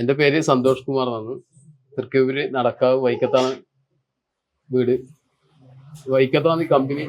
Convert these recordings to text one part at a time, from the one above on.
എന്റെ പേര് സന്തോഷ് കുമാർ എന്നാണ് തൃക്കൂര് നടക്കാവ് വൈക്കത്താണ് വീട്. വൈക്കത്താണ് കമ്പനി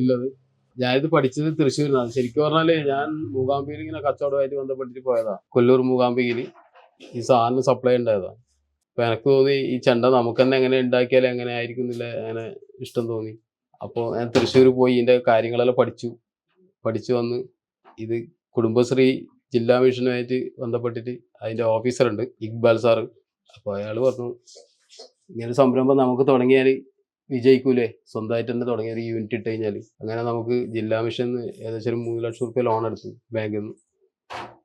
ഉള്ളത്. ഞാനിത് പഠിച്ചത് തൃശ്ശൂരിനാണ് ശരിക്കും പറഞ്ഞാൽ ഞാൻ മൂകാംബിയിൽ ഇങ്ങനെ കച്ചവടമായിട്ട് ബന്ധപ്പെട്ടിട്ട് പോയതാ. കൊല്ലൂർ മൂകാംബിയിൽ ഈ സാധനം സപ്ലൈ ഉണ്ടായതാ. അപ്പൊ എനിക്ക് തോന്നി ഈ ചെണ്ട നമുക്ക് തന്നെ എങ്ങനെ ഉണ്ടാക്കിയാൽ എങ്ങനെ ആയിരിക്കുന്നില്ല അങ്ങനെ ഇഷ്ടം തോന്നി. അപ്പോൾ ഞാൻ തൃശ്ശൂർ പോയി ഇതിന്റെ കാര്യങ്ങളെല്ലാം പഠിച്ചു. പഠിച്ചു വന്ന് ഇത് കുടുംബശ്രീ ജില്ലാ മിഷനുമായിട്ട് ബന്ധപ്പെട്ടിട്ട് അതിന്റെ ഓഫീസറുണ്ട് ഇക്ബാൽ സാറ്. അപ്പോൾ അയാൾ പറഞ്ഞു ഇങ്ങനെ സംരംഭം നമുക്ക് തുടങ്ങിയാൽ വിജയിക്കൂലേ? സ്വന്തമായിട്ട് തന്നെ തുടങ്ങിയ ഒരു യൂണിറ്റ് ഇട്ട് കഴിഞ്ഞാൽ അങ്ങനെ നമുക്ക് ജില്ലാ മിഷൻ ഏകദേശം ഒരു മൂന്ന് ലക്ഷം റുപ്യ ലോൺ എടുത്തു ബാങ്കിൽ നിന്ന്.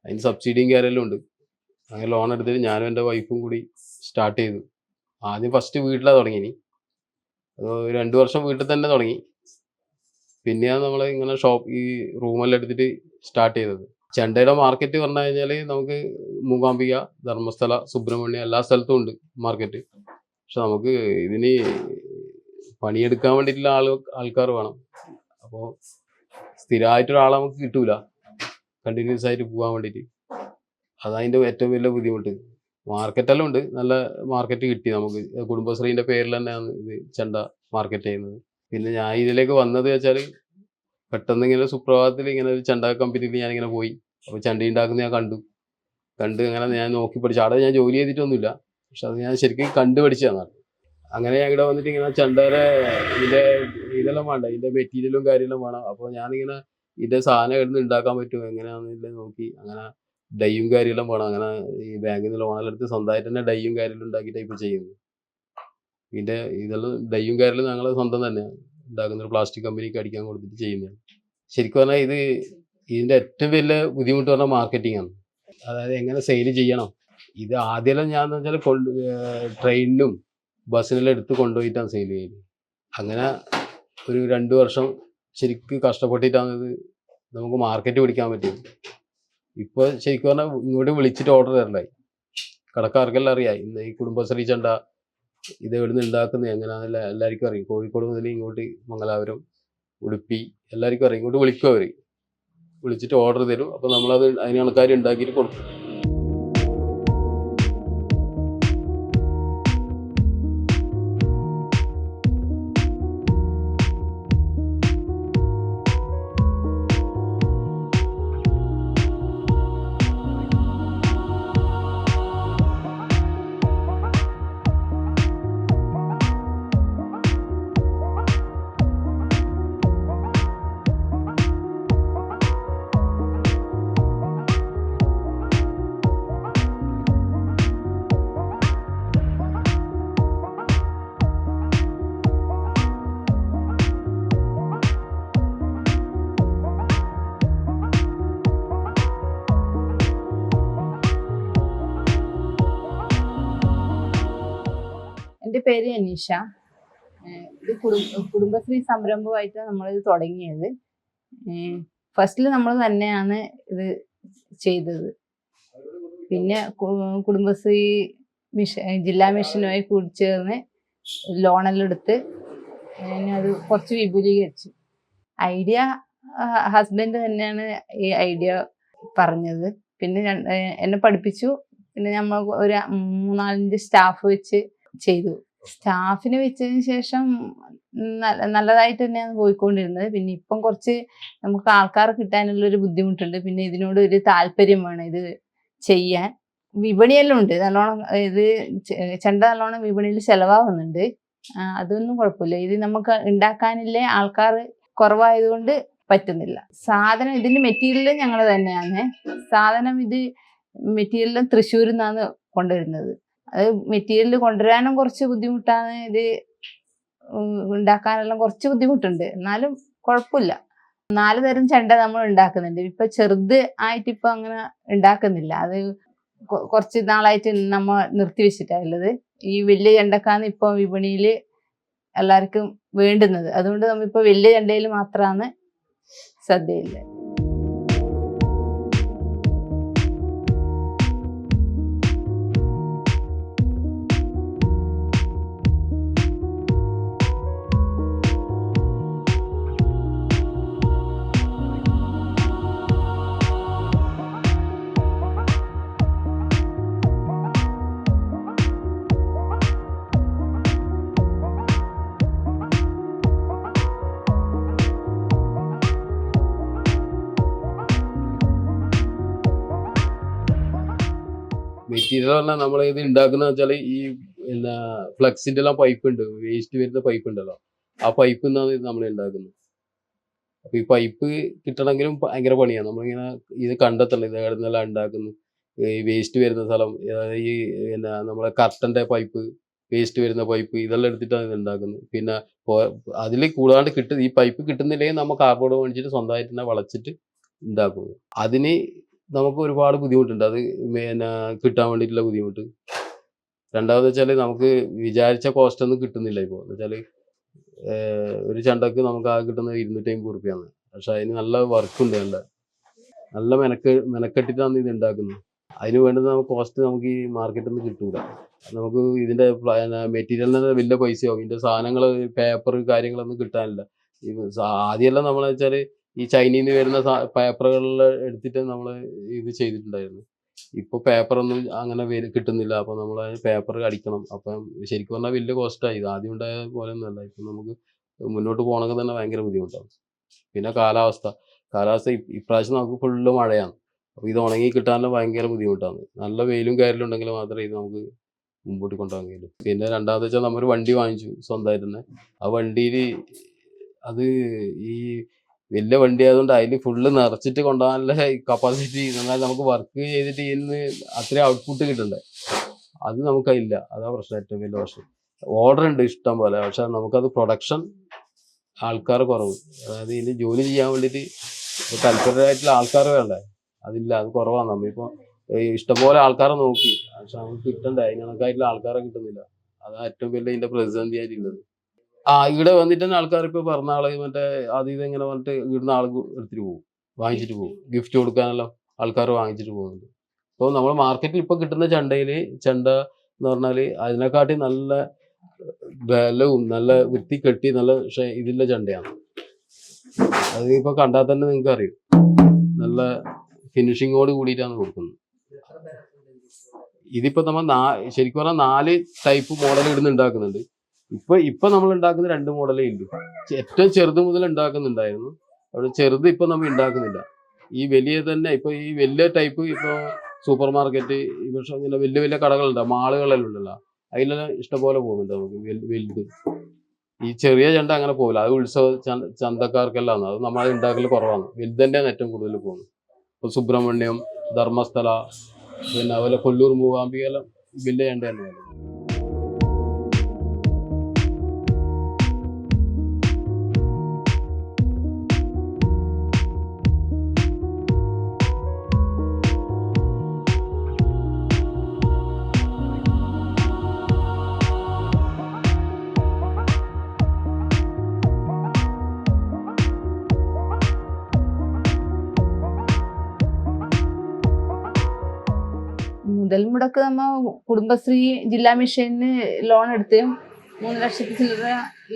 അതിന് സബ്സിഡിയും കാര്യമെല്ലാം ഉണ്ട്. അങ്ങനെ ലോൺ എടുത്തിട്ട് ഞാനും എന്റെ വൈഫും കൂടി സ്റ്റാർട്ട് ചെയ്തു. ആദ്യം ഫസ്റ്റ് വീട്ടിലാണ് തുടങ്ങിനി രണ്ട് വർഷം വീട്ടിൽ തന്നെ തുടങ്ങി. പിന്നെയാണ് നമ്മൾ ഇങ്ങനെ ഷോപ്പ് ഈ റൂമെല്ലാം എടുത്തിട്ട് സ്റ്റാർട്ട് ചെയ്തത്. ചെണ്ടയുടെ മാർക്കറ്റ് പറഞ്ഞു കഴിഞ്ഞാൽ നമുക്ക് മൂകാംബിക ധർമ്മസ്ഥല സുബ്രഹ്മണ്യ എല്ലാ സ്ഥലത്തും ഉണ്ട് മാർക്കറ്റ് പക്ഷെ നമുക്ക് ഇതിന് പണിയെടുക്കാൻ വേണ്ടിയിട്ടുള്ള ആൾ ആൾക്കാർ വേണം. അപ്പോൾ സ്ഥിരമായിട്ടൊരാളെ നമുക്ക് കിട്ടൂല. കണ്ടിന്യൂസ് ആയിട്ട് പോകാൻ വേണ്ടിയിട്ട്. അതതിന്റെ ഏറ്റവും വലിയ ബുദ്ധിമുട്ട്. മാർക്കറ്റെല്ലാം ഉണ്ട്. നല്ല മാർക്കറ്റ് കിട്ടി നമുക്ക്. കുടുംബശ്രീന്റെ പേരിൽ തന്നെയാണ് ഇത് ചെണ്ട മാർക്കറ്റ് ചെയ്യുന്നത്. പിന്നെ ഞാൻ ഇതിലേക്ക് വന്നത് വെച്ചാൽ പെട്ടെന്ന് ഇങ്ങനെ സുപ്രഭാതത്തിൽ ഇങ്ങനെ ഒരു ചണ്ട കമ്പനിയിൽ ഞാൻ ഇങ്ങനെ പോയി. അപ്പോൾ ചണ്ടി ഉണ്ടാക്കുന്ന ഞാൻ കണ്ടു. കണ്ട് അങ്ങനെ ഞാൻ നോക്കി പഠിച്ചു. അവിടെ ഞാൻ ജോലി ചെയ്തിട്ടൊന്നുമില്ല. പക്ഷെ അത് ഞാൻ ശരിക്കും കണ്ടു പഠിച്ചതാണ് അങ്ങനെ ഞാൻ ഇവിടെ വന്നിട്ട് ഇങ്ങനെ ചണ്ടയുടെ ഇതിന്റെ ഇതെല്ലാം വേണ്ട ഇതിന്റെ മെറ്റീരിയലും കാര്യങ്ങളും വേണം. അപ്പോൾ ഞാനിങ്ങനെ ഇതിന്റെ സാധനം എവിടെ ഉണ്ടാക്കാൻ പറ്റും എങ്ങനെയാണെന്നില്ല നോക്കി. അങ്ങനെ ഡൈയും കാര്യങ്ങളും വേണം. അങ്ങനെ ഈ ബാങ്കിൽ നിന്ന് ലോണെല്ലാം എടുത്ത് സ്വന്തമായിട്ട് തന്നെ ഡൈയും കാര്യമെല്ലാം ഉണ്ടാക്കിയിട്ടാണ് ഇപ്പോൾ ചെയ്യുന്നത് ഇതിന്റെ ഇതെല്ലാം ഡൈയും കാര്യങ്ങളും ഞങ്ങൾ സ്വന്തം തന്നെ ഉണ്ടാക്കുന്ന ഒരു പ്ലാസ്റ്റിക് കമ്പനിക്ക് അടിക്കാൻ കൊടുത്തിട്ട് ചെയ്യുന്നതാണ്. ശരിക്കും പറഞ്ഞാൽ ഇത് ഇതിന്റെ ഏറ്റവും വലിയ ബുദ്ധിമുട്ട് പറഞ്ഞാൽ മാർക്കറ്റിംഗ് ആണ്. അതായത് എങ്ങനെ സെയിൽ ചെയ്യണം? ഇത് ആദ്യമെല്ലാം ഞാൻ വെച്ചാൽ കൊണ്ട് ട്രെയിനിലും ബസ്സിനെല്ലാം എടുത്ത് കൊണ്ടുപോയിട്ടാണ് സെയിൽ ചെയ്യുന്നത് അങ്ങനെ ഒരു രണ്ട് വർഷം ശരിക്കും കഷ്ടപ്പെട്ടിട്ടാണ് ഇത് നമുക്ക് മാർക്കറ്റ് പിടിക്കാൻ പറ്റിയത്. ഇപ്പോൾ ശരിക്കും പറഞ്ഞാൽ ഇങ്ങോട്ട് വിളിച്ചിട്ട് ഓർഡർ തരണ്ടായി കടക്കാർക്കെല്ലാം അറിയാം ഇന്ന് ഈ കുടുംബശ്രീ ചണ്ട ഇത് എവിടുന്ന് ഉണ്ടാക്കുന്നത് എങ്ങനെയാണെന്നില്ല എല്ലാവർക്കും അറിയും. കോഴിക്കോട് മുതൽ ഇങ്ങോട്ട് മംഗലാപുരം ഉടുപ്പി എല്ലാവർക്കും അറിയും. ഇങ്ങോട്ട് വിളിക്കും അവർ വിളിച്ചിട്ട് ഓർഡർ തരും. അപ്പോൾ നമ്മളത് അതിന് ആൾക്കാർ ഉണ്ടാക്കിയിട്ട് കൊടുക്കും. എന്റെ പേര് അനീഷ. ഇത് കുടുംബ കുടുംബശ്രീ സംരംഭമായിട്ട് ഇത് തുടങ്ങിയത്. ഫസ്റ്റിൽ നമ്മൾ തന്നെയാണ് ഇത് ചെയ്തത്. പിന്നെ കുടുംബശ്രീ മിഷ ജില്ലാ മിഷനുമായി കൂടിച്ചേർന്ന് ലോണെല്ലാം എടുത്ത് അത് കുറച്ച് വിപുലീകരിച്ചു. ഐഡിയ ഹസ്ബൻഡ് തന്നെയാണ് ഈ ഐഡിയ പറഞ്ഞത്. പിന്നെ എന്നെ പഠിപ്പിച്ചു. പിന്നെ നമ്മൾ ഒരു മൂന്നാലഞ്ച് സ്റ്റാഫ് വെച്ച് ചെയ്തു. സ്റ്റാഫിനെ വെച്ചതിന് ശേഷം നല്ല- നല്ലതായിട്ട് തന്നെയാണ് പോയിക്കൊണ്ടിരുന്നത്. പിന്നെ ഇപ്പം കുറച്ച് നമുക്ക് ആൾക്കാർ കിട്ടാനുള്ള ഒരു ബുദ്ധിമുട്ടുണ്ട്. പിന്നെ ഇതിനോട് ഒരു താല്പര്യം വേണം ഇത് ചെയ്യാൻ. വിപണിയെല്ലാം ഉണ്ട്. നല്ലോണം ഇത് ചെണ്ട നല്ലോണം വിപണിയിൽ ചെലവാകുന്നുണ്ട്. അതൊന്നും കുഴപ്പമില്ല. ഇത് നമുക്ക് ഉണ്ടാക്കാനില്ലേ ആൾക്കാർ കുറവായതുകൊണ്ട് പറ്റുന്നില്ല. സാധനം ഇതിന്റെ മെറ്റീരിയൽ ഞങ്ങൾ തന്നെയാണ് സാധനം ഇത് മെറ്റീരിയൽ തൃശ്ശൂരിൽ നിന്നാണ് കൊണ്ടുവരുന്നത്. അത് മെറ്റീരിയൽ കൊണ്ടുവരാനും കുറച്ച് ബുദ്ധിമുട്ടാണ്. ഇത് ഉണ്ടാക്കാനെല്ലാം കുറച്ച് ബുദ്ധിമുട്ടുണ്ട്. എന്നാലും കുഴപ്പമില്ല. നാല് തരം ചെണ്ട നമ്മൾ ഉണ്ടാക്കുന്നുണ്ട്. ഇപ്പൊ ചെറുത് ആയിട്ട് ഇപ്പൊ അങ്ങനെ ഉണ്ടാക്കുന്നില്ല. അത് കുറച്ച് നാളായിട്ട് നമ്മ നിർത്തിവെച്ചിട്ടുള്ളത് ഈ വലിയ ചെണ്ടക്കാണ് ഇപ്പൊ വിപണിയിൽ എല്ലാവർക്കും വേണ്ടുന്നത്. അതുകൊണ്ട് നമ്മളിപ്പോ വലിയ ചെണ്ടയിൽ മാത്രമാണ് ശ്രദ്ധയില്ല മെറ്റീരിയൽ പറഞ്ഞാൽ നമ്മൾ ഇത് ഉണ്ടാക്കുന്ന വെച്ചാൽ ഈ പിന്നെ ഫ്ലക്സിന്റെ എല്ലാം പൈപ്പ് ഉണ്ട് വേസ്റ്റ് വരുന്ന പൈപ്പ് ഉണ്ടല്ലോ ആ പൈപ്പ് നിന്നാണ് നമ്മൾ ഉണ്ടാക്കുന്നത് അപ്പൊ ഈ പൈപ്പ് കിട്ടണമെങ്കിലും ഭയങ്കര പണിയാണ് നമ്മളിങ്ങനെ ഇത് കണ്ടെത്തണം ഇത് എവിടെന്നെല്ലാം ഉണ്ടാക്കുന്നു ഈ വേസ്റ്റ് വരുന്ന സ്ഥലം ഈ പിന്നെ നമ്മളെ കർട്ടന്റെ പൈപ്പ് വേസ്റ്റ് വരുന്ന പൈപ്പ് ഇതെല്ലാം എടുത്തിട്ടാണ് ഇത് ഉണ്ടാക്കുന്നത് പിന്നെ അതിൽ കൂടാണ്ട് കിട്ടുന്ന ഈ പൈപ്പ് കിട്ടുന്നില്ലെങ്കിൽ നമ്മൾ കാർബോർഡ് മേടിച്ചിട്ട് സ്വന്തമായിട്ട് തന്നെ വളച്ചിട്ട് ഉണ്ടാക്കുന്നത് അതിന് നമുക്ക് ഒരുപാട് ബുദ്ധിമുട്ടുണ്ട്. അത് പിന്നെ കിട്ടാൻ വേണ്ടിയിട്ടുള്ള ബുദ്ധിമുട്ട്. രണ്ടാമത് വെച്ചാൽ നമുക്ക് വിചാരിച്ച കോസ്റ്റ് ഒന്നും കിട്ടുന്നില്ല ഇപ്പോൾ എന്ന് വെച്ചാൽ ഒരു ചണ്ടക്ക് നമുക്ക് ആകെ കിട്ടുന്നത് ഇരുന്നൂറ്റി അമ്പത് റുപ്യാണ്. പക്ഷെ അതിന് നല്ല വർക്കുണ്ട് നല്ല നല്ല മെനക്ക് മെനക്കെട്ടിട്ടാണ് ഇത് ഉണ്ടാക്കുന്നത് അതിന് വേണ്ടത് നമുക്ക് കോസ്റ്റ് നമുക്ക് ഈ മാർക്കറ്റിൽ നിന്ന് കിട്ടൂല. നമുക്ക് ഇതിന്റെ മെറ്റീരിയലിന് വലിയ പൈസയാവും. ഇതിന്റെ സാധനങ്ങൾ പേപ്പർ കാര്യങ്ങളൊന്നും കിട്ടാനില്ല. ആദ്യമെല്ലാം നമ്മളെന്ന് വെച്ചാൽ ഈ ചൈനയിൽ നിന്ന് വരുന്ന പേപ്പറുകളിൽ എടുത്തിട്ട് നമ്മൾ ഇത് ചെയ്തിട്ടുണ്ടായിരുന്നു. ഇപ്പൊ പേപ്പറൊന്നും അങ്ങനെ വരും കിട്ടുന്നില്ല. അപ്പൊ നമ്മൾ പേപ്പർ അടിക്കണം. അപ്പം ശരിക്കും പറഞ്ഞാൽ വലിയ കോസ്റ്റായി ഇത് ആദ്യം ഉണ്ടായ പോലെ ഒന്നുമല്ല ഇപ്പൊ നമുക്ക് മുന്നോട്ട് പോകണമെങ്കിൽ തന്നെ ഭയങ്കര ബുദ്ധിമുട്ടാണ് പിന്നെ കാലാവസ്ഥ. കാലാവസ്ഥ ഇപ്രാവശ്യം നമുക്ക് ഫുള്ള് മഴയാണ്. അപ്പൊ ഇത് ഉണങ്ങി കിട്ടാനുള്ള ഭയങ്കര ബുദ്ധിമുട്ടാണ്. നല്ല വെയിലും കയറലും ഉണ്ടെങ്കിൽ മാത്രമേ ഇത് നമുക്ക് മുമ്പോട്ട് കൊണ്ടുപോകാൻ കഴിയുള്ളൂ. പിന്നെ രണ്ടാമത്തെ വെച്ചാൽ നമ്മൾ വണ്ടി വാങ്ങിച്ചു സ്വന്തമായിട്ട് തന്നെ. ആ വണ്ടിയിൽ അത് ഈ വലിയ വണ്ടി ആയതുകൊണ്ട് അതിൽ ഫുള്ള് നിറച്ചിട്ട് കൊണ്ടുപോകാനുള്ള കപ്പാസിറ്റി എന്നാൽ നമുക്ക് വർക്ക് ചെയ്തിട്ട് ഇതിന് അത്രയും ഔട്ട്പുട്ട് കിട്ടണ്ടേ? അത് നമുക്കതില്ല. അതാ പ്രശ്നം ഏറ്റവും വലിയ പ്രശ്നം. ഓർഡർ ഉണ്ട് ഇഷ്ടം പോലെ. പക്ഷെ നമുക്കത് പ്രൊഡക്ഷൻ ആൾക്കാർ കുറവ്. അതായത് ഇതിന് ജോലി ചെയ്യാൻ വേണ്ടിയിട്ട് താല്പര്യമായിട്ടുള്ള ആൾക്കാർ വേണ്ടേ? അതില്ല അത് കുറവാണ്. നമ്മളിപ്പോൾ ഇഷ്ടംപോലെ ആൾക്കാരെ നോക്കി. പക്ഷെ നമുക്ക് കിട്ടണ്ടേ? അതിന് കണക്കായിട്ടുള്ള ആൾക്കാരെ കിട്ടുന്നില്ല. അതാ ഏറ്റവും വലിയ ഇതിന്റെ പ്രതിസന്ധി ആയിട്ടുള്ളത് ആ ഇവിടെ വന്നിട്ട് തന്നെ ആൾക്കാർ ഇപ്പൊ പറഞ്ഞ ആൾ മറ്റേ അത് ഇത് ഇങ്ങനെ വന്നിട്ട് ഇവിടുന്ന് ആൾ എടുത്തിട്ട് പോകും. വാങ്ങിച്ചിട്ട് പോകും. ഗിഫ്റ്റ് കൊടുക്കാനെല്ലാം ആൾക്കാർ വാങ്ങിച്ചിട്ട് പോകുന്നുണ്ട്. അപ്പോൾ നമ്മൾ മാർക്കറ്റിൽ ഇപ്പൊ കിട്ടുന്ന ചണ്ടയിൽ ചണ്ട എന്ന് പറഞ്ഞാൽ അതിനെക്കാട്ടി നല്ല ബലവും നല്ല വൃത്തി കെട്ടി നല്ല ഇതിലെ ചണ്ടയാണ്. അത് ഇപ്പൊ കണ്ടാൽ തന്നെ നിങ്ങൾക്ക് അറിയും. നല്ല ഫിനിഷിങ്ങോട് കൂടിയിട്ടാണ് കൊടുക്കുന്നത്. ഇതിപ്പോ നമ്മൾ നാ ശരിക്കും പറഞ്ഞാൽ നാല് ടൈപ്പ് മോഡൽ ഇടുന്ന് ഉണ്ടാക്കുന്നുണ്ട്. ഇപ്പൊ ഇപ്പൊ നമ്മൾ ഉണ്ടാക്കുന്ന രണ്ട് മോഡലേ ഉള്ളൂ. ഏറ്റവും ചെറുത് മുതൽ ഉണ്ടാക്കുന്നുണ്ടായിരുന്നു. അവിടെ ചെറുത് ഇപ്പൊ നമ്മൾ ഉണ്ടാക്കുന്നില്ല. ഈ വലിയ തന്നെ ഇപ്പൊ ഈ വലിയ ടൈപ്പ് ഇപ്പൊ സൂപ്പർ മാർക്കറ്റ് പക്ഷെ ഇങ്ങനെ വലിയ വലിയ കടകളുണ്ട്. മാളുകളെല്ലാം ഉണ്ടല്ലോ. അതിലെല്ലാം ഇഷ്ടംപോലെ പോകുന്നുണ്ട് നമുക്ക്. വലുത്. ഈ ചെറിയ ചണ്ട അങ്ങനെ പോകില്ല അത് ഉത്സവ ചന്ത- ചന്തക്കാർക്കെല്ലാം അത് നമ്മൾ ഉണ്ടാക്കൽ കുറവാണ്. വലുതന്റെ ഏറ്റവും കൂടുതൽ പോകുന്നത്. ഇപ്പൊ സുബ്രഹ്മണ്യം ധർമ്മസ്ഥല പിന്നെ അതുപോലെ കൊല്ലൂർ മൂകാംബിക എല്ലാം വലിയ ചണ്ട തന്നെയാണ് മുതൽ മുടക്ക് നമ്മ കുടുംബശ്രീ ജില്ലാ മിഷന് ലോൺ എടുത്ത് മൂന്ന് ലക്ഷത്തി ചില്ലറ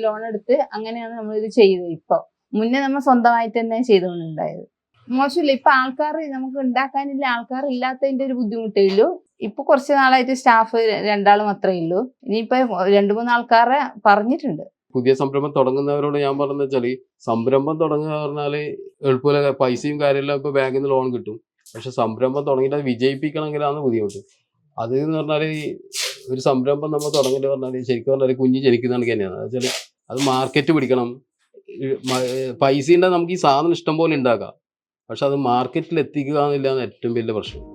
ലോൺ എടുത്ത് അങ്ങനെയാണ് നമ്മൾ ഇത് ചെയ്തത് ഇപ്പൊ. മുന്നേ നമ്മൾ സ്വന്തമായിട്ട് തന്നെ ചെയ്തുകൊണ്ടുണ്ടായത്. മോശമില്ല ഇപ്പൊ ആൾക്കാർ നമുക്ക് ഉണ്ടാക്കാനില്ല ആൾക്കാർ ഇല്ലാത്തതിന്റെ ഒരു ബുദ്ധിമുട്ടേ ഉള്ളൂ. ഇപ്പൊ കുറച്ച് നാളായിട്ട് സ്റ്റാഫ് രണ്ടാൾ മാത്രമേ ഉള്ളൂ. ഇനിയിപ്പോ രണ്ടു മൂന്ന് ആൾക്കാരെ പറഞ്ഞിട്ടുണ്ട്. പുതിയ സംരംഭം തുടങ്ങുന്നവരോട് ഞാൻ പറഞ്ഞ വെച്ചാൽ സംരംഭം തുടങ്ങുക പറഞ്ഞാൽ എളുപ്പമില്ല. പൈസയും കാര്യമെല്ലാം ഇപ്പൊ ബാങ്കിൽ നിന്ന് ലോൺ കിട്ടും. പക്ഷെ സംരംഭം തുടങ്ങിയിട്ട് അത് വിജയിപ്പിക്കണമെങ്കിലാണ് ബുദ്ധിമുട്ട്. അത് എന്ന് പറഞ്ഞാൽ ഒരു സംരംഭം നമ്മൾ തുടങ്ങിയിട്ട് പറഞ്ഞാൽ ശരിക്കും പറഞ്ഞാൽ കുഞ്ഞ് ജനിക്കുന്നതാണ് തന്നെയാണ്. വെച്ചാൽ അത് മാർക്കറ്റ് പിടിക്കണം. പൈസ ഉണ്ടെങ്കിൽ നമുക്ക് ഈ സാധനം ഇഷ്ടം പോലെ ഉണ്ടാക്കാം. പക്ഷെ അത് മാർക്കറ്റിൽ എത്തിക്കുക എന്നില്ലാണ് ഏറ്റവും വലിയ പ്രശ്നം.